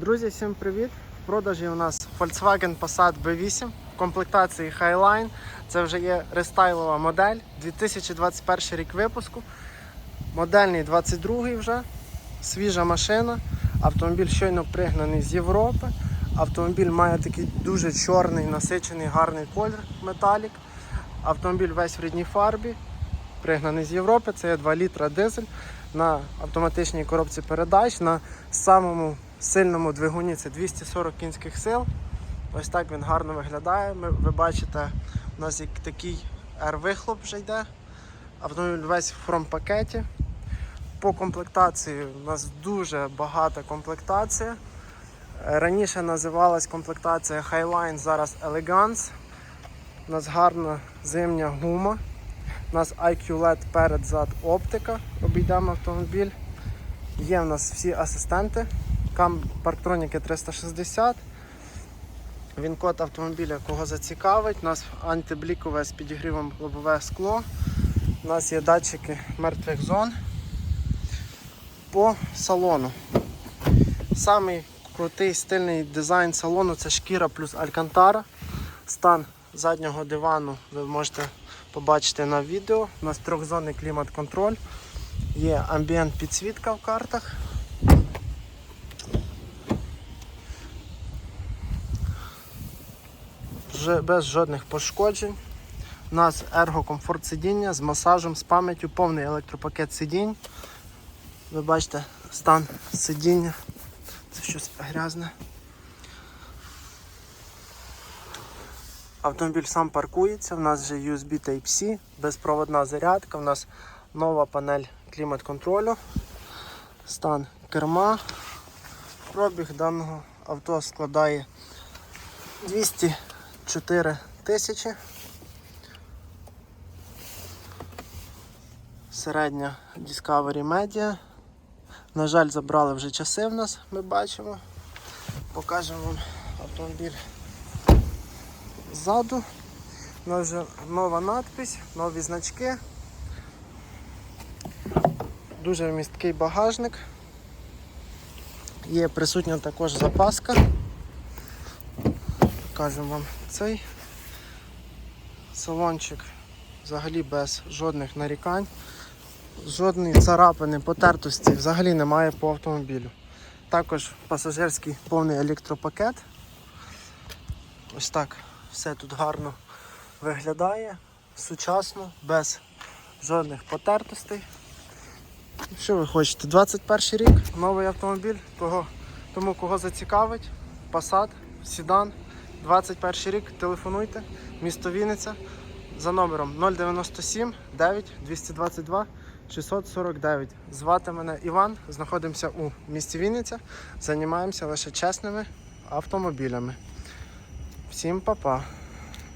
Друзі, всім привіт! В продажі у нас Volkswagen Passat B8 в комплектації Highline. Це вже є рестайлова модель 2021 рік випуску. Модельний 22 вже, свіжа машина. Автомобіль щойно пригнаний з Європи. Автомобіль має такий дуже чорний, насичений, гарний колір металік. Автомобіль весь в рідній фарбі, пригнаний з Європи. Це є 2 літра дизель на автоматичній коробці передач. На самому сильному двигуні це 240 кінських сил. Ось так він гарно виглядає. Ми, ви бачите, у нас як такий R-вихлоп вже йде. Автомобіль весь в хром-пакеті. По комплектації у нас дуже багата комплектація. Раніше називалась комплектація Highline, зараз Elegance. У нас гарна зимня гума. У нас IQ LED перед зад оптика. Обійдемо автомобіль. Є в нас всі асистенти. Кам парктроніки 360. Він код автомобіля, кого зацікавить. У нас антиблікове з підігрівом лобове скло. У нас є датчики мертвих зон по салону. Самий крутий стильний дизайн салону це шкіра плюс алькантара. Стан заднього дивану ви можете побачити на відео. У нас трьохзонний клімат-контроль. Є амбієнт підсвітка в картах. Без жодних пошкоджень. У нас ергокомфорт сидіння з масажем, з пам'яттю, повний електропакет сидінь. Ви бачите стан сидіння. Це щось грязне. Автомобіль сам паркується, у нас вже USB Type-C, безпроводна зарядка, у нас нова панель клімат-контролю, стан керма. Пробіг даного авто складає 204 тисячі. Середня Discovery Media. На жаль, забрали вже часи в нас, ми бачимо. Покажемо вам автомобіль ззаду. У нас вже нова надпись, нові значки. Дуже місткий багажник. Є присутня також запаска. Покажемо вам цей салончик взагалі без жодних нарікань. Жодної царапини, потертості взагалі немає по автомобілю. Також пасажирський повний електропакет. Ось так все тут гарно виглядає, сучасно, без жодних потертостей. Що ви хочете? 21 рік, новий автомобіль, кого, тому кого зацікавить, Passat, Sedan, 21 рік, телефонуйте, місто Вінниця за номером 097 9 222 649. Звати мене Іван, знаходимося у місті Вінниця, займаємося лише чесними автомобілями. Всім па-па!